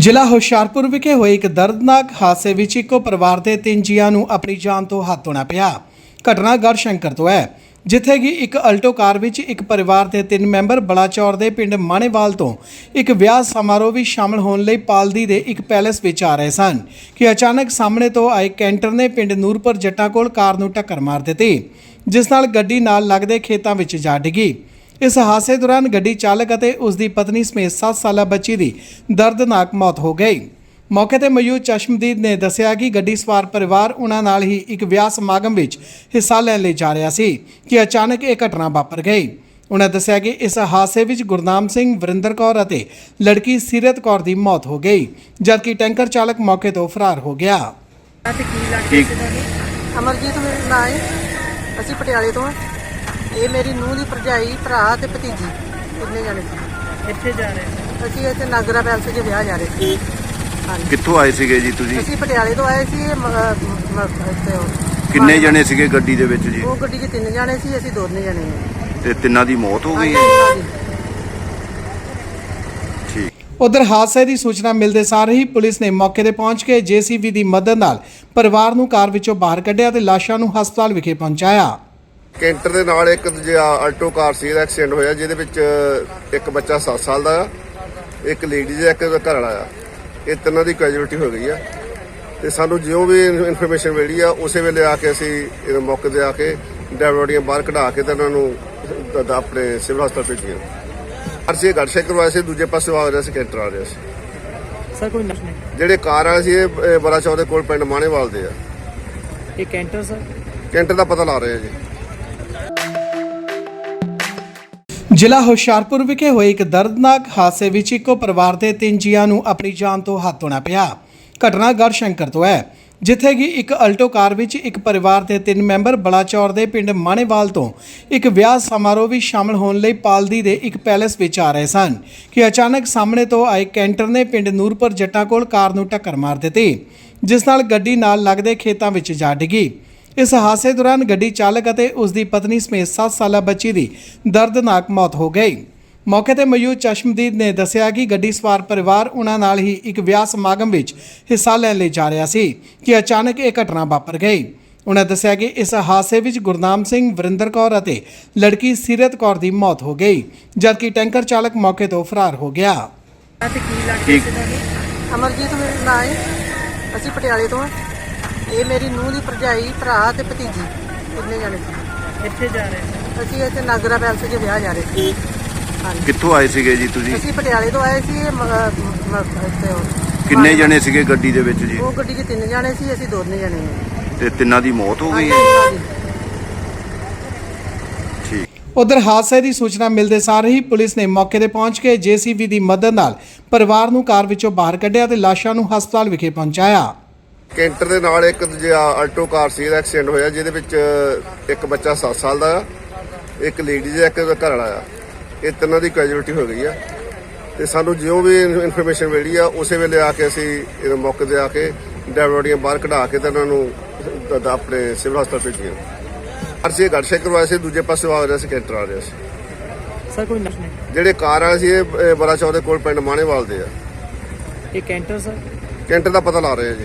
ਜ਼ਿਲ੍ਹਾ ਹੁਸ਼ਿਆਰਪੁਰ ਵਿਖੇ ਹੋਏ ਇੱਕ ਦਰਦਨਾਕ ਹਾਦਸੇ ਵਿੱਚ ਇੱਕੋ ਪਰਿਵਾਰ ਦੇ ਤਿੰਨ ਜੀਆਂ ਨੂੰ ਆਪਣੀ ਜਾਨ ਤੋਂ ਹੱਥ ਧੋਣਾ ਪਿਆ। ਘਟਨਾ ਗੜਸ਼ੰਕਰ ਤੋਂ ਹੈ, ਜਿੱਥੇ ਕਿ ਇੱਕ ਅਲਟੋ ਕਾਰ ਵਿੱਚ ਇੱਕ ਪਰਿਵਾਰ ਦੇ ਤਿੰਨ ਮੈਂਬਰ ਬਲਾਚੌਰ ਦੇ ਪਿੰਡ ਮਾਣੇਵਾਲ ਤੋਂ ਇੱਕ ਵਿਆਹ ਸਮਾਰੋਹ ਵਿੱਚ ਸ਼ਾਮਲ ਹੋਣ ਲਈ ਪਾਲਦੀ ਦੇ ਇੱਕ ਪੈਲੇਸ ਵਿੱਚ ਆ ਰਹੇ ਸਨ, ਕਿ ਅਚਾਨਕ ਸਾਹਮਣੇ ਤੋਂ ਆਏ ਕੈਂਟਰ ਨੇ ਪਿੰਡ ਨੂਰਪੁਰ ਜੱਟਾਂ ਕੋਲ ਕਾਰ ਨੂੰ ਟੱਕਰ ਮਾਰ ਦਿੱਤੀ, ਜਿਸ ਨਾਲ ਗੱਡੀ ਨਾਲ ਲੱਗਦੇ ਖੇਤਾਂ ਵਿੱਚ ਜਾ ਡਿੱਗੀ। ਇਸ ਹਾਦਸੇ ਦੌਰਾਨ ਗੱਡੀ ਚਾਲਕ ਅਤੇ ਉਸ ਦੀ ਪਤਨੀ ਸਮੇਤ 7 ਸਾਲਾ ਬੱਚੀ ਦੀ ਦਰਦਨਾਕ ਮੌਤ ਹੋ ਗਈ। ਮੌਕੇ ਤੇ ਮੌਜੂਦ ਚਸ਼ਮਦੀਦ ਨੇ ਦੱਸਿਆ ਕਿ ਗੱਡੀ ਸਵਾਰ ਪਰਿਵਾਰ ਉਹਨਾਂ ਨਾਲ ਹੀ ਇੱਕ ਵਿਆਹ ਸਮਾਗਮ ਵਿੱਚ ਹਿੱਸਾ ਲੈਣ ਲਈ ਜਾ ਰਿਹਾ ਸੀ ਕਿ ਅਚਾਨਕ ਇਹ ਘਟਨਾ ਵਾਪਰ ਗਈ। ਉਹਨਾਂ ਦੱਸਿਆ ਕਿ ਇਸ ਹਾਦਸੇ ਵਿੱਚ ਗੁਰਨਾਮ ਸਿੰਘ, ਵਰਿੰਦਰ ਕੌਰ ਅਤੇ ਲੜਕੀ ਸੀਰਤ ਕੌਰ ਦੀ ਮੌਤ ਹੋ ਗਈ, ਜਦਕਿ ਟੈਂਕਰ ਚਾਲਕ ਮੌਕੇ ਤੋਂ ਫਰਾਰ ਹੋ ਗਿਆ। ਤੇ ਕੀ ਲੱਗਦਾ ਸੀ ਅਮਰਜੀਤ ਮੇਰਾ ਨਾਂ ਹੈ। ਅਸੀਂ ਪਟਿਆਲੇ ਤੋਂ ਹਾਂ। ਇਹ ਮੇਰੀ ਨੂੰਹ ਦੀ ਭਰਜਾਈ ਭਰਾ ਤੇ ਭਤੀਜੀ ਕਿੰਨੇ ਜਾਣੇ ਸੀ। ਕਿੱਥੇ ਜਾ ਰਹੇ ਸੀ? ਅਸੀਂ ਇੱਥੇ ਨਾਗਰਾ ਪੈਲਸ 'ਚ ਵਿਆਹ ਜਾ ਰਹੇ ਸੀ। ਹਾਂਜੀ। ਕਿੱਥੋਂ ਆਏ ਸੀਗੇ ਜੀ ਤੁਸੀਂ? ਅਸੀਂ ਪਟਿਆਲੇ ਤੋਂ ਆਏ ਸੀ ਇਹ ਮ- ਮ- ਮ- ਇੱਥੇ ਉਹ- ਕਿੰਨੇ ਜਣੇ ਸੀਗੇ ਗੱਡੀ ਦੇ ਵਿੱਚ ਜੀ? ਉਹ ਗੱਡੀ 'ਚ ਤਿੰਨ ਜਾਣੇ ਸੀ ਅਸੀਂ ਦੋਨੇ ਜਾਣੇ ਹਾਂ ਤੇ ਤਿੰਨਾਂ ਦੀ ਮੌਤ ਹੋ ਗਈ? ਹਾਂਜੀ, ਹਾਂਜੀ। ਠੀਕ। ਉਧਰ ਹਾਦਸੇ ਦੀ ਸੂਚਨਾ ਮਿਲਦੇ ਸਾਰ ਹੀ ਪੁਲਿਸ ਨੇ ਮੌਕੇ ਤੇ ਪਹੁੰਚ ਕੇ ਜੀਸੀਬੀ ਦੀ ਮਦਦ ਨਾਲ ਪਰਿਵਾਰ ਨੂੰ ਕਾਰ ਵਿੱਚੋਂ ਬਾਹਰ ਕੱਢਿਆ ਤੇ ਲਾਸ਼ਾਂ ਨੂੰ ਹਸਪਤਾਲ ਵਿਖੇ ਪਹੁੰਚਾਇਆ। ਕੈਂਟਰ ਦੇ ਨਾਲ ਇੱਕ ਦੂਜਾ ਆਲਟੋ ਕਾਰ ਸੀ ਦਾ ਐਕਸੀਡੈਂਟ ਹੋਇਆ ਜਿਹਦੇ ਵਿੱਚ ਇੱਕ ਬੱਚਾ 7 ਸਾਲ ਦਾ ਆ ਇੱਕ ਲੇਡੀ ਦਾ ਇੱਕ ਘਰ ਵਾਲਾ ਆ। ਇਹ ਤਿੰਨਾਂ ਦੀ ਕੈਜੂਅਲਟੀ ਹੋ ਗਈ ਆ। ਤੇ ਸਾਨੂੰ ਜਿਉਂ ਵੀ ਇਨਫੋਰਮੇਸ਼ਨ ਮਿਲੀ ਆ ਉਸੇ ਵੇਲੇ ਆ ਕੇ ਅਸੀਂ ਇਹ ਮੌਕੇ ਤੇ ਆ ਕੇ ਡੈਵਲੋਡੀਆਂ ਬਾਹਰ ਕਢਾ ਕੇ ਤੇ ਉਹਨਾਂ ਨੂੰ ਦ- ਦ- ਆਪਣੇ ਸਿਵਲ ਹਸਪਤਾਲ ਭੇਜੀਆਂ। ਅਰਸੀ ਗੜਸ਼ੇ ਕਰਵਾਇਆ ਸੀ ਦੂਜੇ ਪਾਸੇ ਆ ਰਿਹਾ ਸੀ ਕੈਂਟਰ ਆ ਰਿਹਾ ਸੀ। ਸਰ ਕੋਈ ਨਹੀਂ। ਜਿਹੜੇ ਕਾਰ ਵਾਲੇ ਸੀ ਇਹ ਬੜਾ ਚੌਦੇ ਕੋਲ ਪਿੰਡ ਮਾਣੇਵਾਲ ਦੇ ਆ। ਇਹ ਕੈਂਟਰ ਸਰ? ਕੈਂਟਰ ਦਾ ਪਤਾ ਲਾ ਰਹੇ ਆ ਜੀ। ਜ਼ਿਲ੍ਹਾ ਹੁਸ਼ਿਆਰਪੁਰ ਵਿਖੇ ਹੋਏ ਇੱਕ ਦਰਦਨਾਕ ਹਾਦਸੇ ਵਿੱਚ ਇੱਕੋ ਪਰਿਵਾਰ ਦੇ ਤਿੰਨ ਜੀਆਂ ਨੂੰ ਆਪਣੀ ਜਾਨ ਤੋਂ ਹੱਥ ਧੋਣਾ ਪਿਆ। ਘਟਨਾ ਗੜ ਸ਼ੰਕਰ ਤੋਂ ਹੈ, ਜਿੱਥੇ ਕਿ ਇੱਕ ਅਲਟੋ ਕਾਰ ਵਿੱਚ ਇੱਕ ਪਰਿਵਾਰ ਦੇ ਤਿੰਨ ਮੈਂਬਰ ਬਲਾਚੌਰ ਦੇ ਪਿੰਡ ਮਾਣੇਵਾਲ ਤੋਂ ਇੱਕ ਵਿਆਹ ਸਮਾਰੋਹ ਵਿੱਚ ਸ਼ਾਮਲ ਹੋਣ ਲਈ ਪਾਲਦੀ ਦੇ ਇੱਕ ਪੈਲੇਸ ਵਿੱਚ ਆ ਰਹੇ ਸਨ ਕਿ ਅਚਾਨਕ ਸਾਹਮਣੇ ਤੋਂ ਆਏ ਕੈਂਟਰ ਨੇ ਪਿੰਡ ਨੂਰਪੁਰ ਜੱਟਾਂ ਕੋਲ ਕਾਰ ਨੂੰ ਟੱਕਰ ਮਾਰ ਦਿੱਤੀ, ਜਿਸ ਨਾਲ ਗੱਡੀ ਨਾਲ ਲੱਗਦੇ ਖੇਤਾਂ ਵਿੱਚ ਜਾ ਡਿੱਗੀ। ਇਸ ਹਾਦਸੇ ਦੌਰਾਨ ਗੱਡੀ ਚਾਲਕ ਅਤੇ ਉਸ ਦੀ ਪਤਨੀ ਸਮੇਤ 7 ਸਾਲਾ ਬੱਚੀ ਦੀ ਦਰਦਨਾਕ ਮੌਤ ਹੋ ਗਈ। ਮੌਕੇ ਤੇ ਮੌਜੂਦ ਚਸ਼ਮਦੀਦ ਨੇ ਦੱਸਿਆ ਕਿ ਗੱਡੀ ਸਵਾਰ ਪਰਿਵਾਰ ਉਹਨਾਂ ਨਾਲ ਹੀ ਇੱਕ ਵਿਆਹ ਸਮਾਗਮ ਵਿੱਚ ਹਿੱਸਾ ਲੈਣ ਲਈ ਜਾ ਰਿਹਾ ਸੀ ਕਿ ਅਚਾਨਕ ਇਹ ਘਟਨਾ ਵਾਪਰ ਗਈ। ਉਹਨਾਂ ਦੱਸਿਆ ਕਿ ਇਸ ਹਾਦਸੇ ਵਿੱਚ ਗੁਰਨਾਮ ਸਿੰਘ ਵਰਿੰਦਰ ਕੌਰ ਅਤੇ ਲੜਕੀ ਸੀਰਤ ਕੌਰ ਦੀ ਮੌਤ ਹੋ ਗਈ ਜਦਕਿ ਟੈਂਕਰ ਚਾਲਕ ਮੌਕੇ ਤੋਂ ਫਰਾਰ ਹੋ ਗਿਆ। ਅਮਰਜੀਤ ਮੇਰਾ ਨਾਂ ਹੈ ਅਸੀਂ ਪਟਿਆਲੇ ਤੋਂ ਹਾਂ ਇਹ ਮੇਰੀ ਨੂੰਹ ਦੀ ਭਰਜਾਈ ਭਰਾ ਤੇ ਭਤੀਜੀ ਕਿੰਨੇ ਜਾਣੇ ਸੀ। ਕਿੱਥੇ ਜਾ ਰਹੇ ਸੀ? ਅਸੀਂ ਇੱਥੇ ਨਾਗਰਾ ਪੈਲਸ 'ਚ ਵਿਆਹ ਜਾ ਰਹੇ ਸੀ। ਹਾਂਜੀ। ਕਿੱਥੋਂ ਆਏ ਸੀਗੇ ਜੀ ਤੁਸੀਂ? ਅਸੀਂ ਪਟਿਆਲੇ ਤੋਂ ਆਏ ਸੀ ਇਹ ਮ- ਮ- ਇੱਥੇ ਉਹ- ਕਿੰਨੇ ਜਣੇ ਸੀਗੇ ਗੱਡੀ ਦੇ ਵਿੱਚ ਜੀ? ਉਹ ਗੱਡੀ 'ਚ ਤਿੰਨ ਜਾਣੇ ਸੀ ਅਸੀਂ ਦੋਨੇ ਜਾਣੇ ਹਾਂ ਤੇ ਤਿੰਨਾਂ ਦੀ ਮੌਤ ਹੋ ਗਈ? ਹਾਂਜੀ। ਠੀਕ। ਉਧਰ ਹਾਦਸੇ ਦੀ ਸੂਚਨਾ ਮਿਲਦੇ ਸਾਰ ਹੀ ਪੁਲਿਸ ਨੇ ਮੌਕੇ ਤੇ ਪਹੁੰਚ ਕੇ ਜੀਸੀਬੀ ਦੀ ਮਦਦ ਨਾਲ ਪਰਿਵਾਰ ਨੂੰ ਕਾਰ ਵਿੱਚੋਂ ਬਾਹਰ ਕੱਢਿਆ ਤੇ ਲਾਸ਼ਾਂ ਨੂੰ ਹਸਪਤਾਲ ਵਿਖੇ ਪਹੁੰਚਾਇਆ। ਕੈਂਟਰ ਦੇ ਨਾਲ ਇੱਕ ਦੂਜਾ ਆਲਟੋ ਕਾਰ ਸੀ ਦਾ ਐਕਸੀਡੈਂਟ ਹੋਇਆ ਜਿਹਦੇ ਵਿੱਚ ਇੱਕ ਬੱਚਾ 7 ਸਾਲ ਦਾ ਆ ਇੱਕ ਲੇਡੀ ਦਾ ਇੱਕ ਘਰ ਵਾਲਾ ਆ। ਇਹ ਤਿੰਨਾਂ ਦੀ ਕੈਜੂਅਲਟੀ ਹੋ ਗਈ ਆ। ਤੇ ਸਾਨੂੰ ਜਿਉਂ ਵੀ ਇਨਫੋਰਮੇਸ਼ਨ ਮਿਲੀ ਆ ਉਸੇ ਵੇਲੇ ਆ ਕੇ ਅਸੀਂ ਇਹ ਮੌਕੇ ਤੇ ਆ ਕੇ ਡੈਵਲੋਡੀਆਂ ਬਾਹਰ ਕਢਾ ਕੇ ਤੇ ਉਹਨਾਂ ਨੂੰ ਦ- ਦ- ਆਪਣੇ ਸਿਵਲ ਹਸਪਤਾਲ ਭੇਜੀਆਂ। ਅਰਸੀ ਗੜਸ਼ੇ ਕਰਵਾਇਆ ਸੀ ਦੂਜੇ ਪਾਸੇ ਆ ਰਿਹਾ ਸੀ ਕੈਂਟਰ ਆ ਰਿਹਾ ਸੀ। ਸਰ ਕੋਈ ਨਸ਼ ਨਹੀਂ। ਜਿਹੜੇ ਕਾਰ ਵਾਲੇ ਸੀ ਇਹ ਬੜਾ ਚੌਦੇ ਕੋਲ ਪਿੰਡ ਮਾਣੇਵਾਲ ਦੇ ਆ। ਇਹ ਕੈਂਟਰ ਸਰ? ਕੈਂਟਰ ਦਾ ਪਤਾ ਲਾ ਰਹੇ ਆ ਜੀ।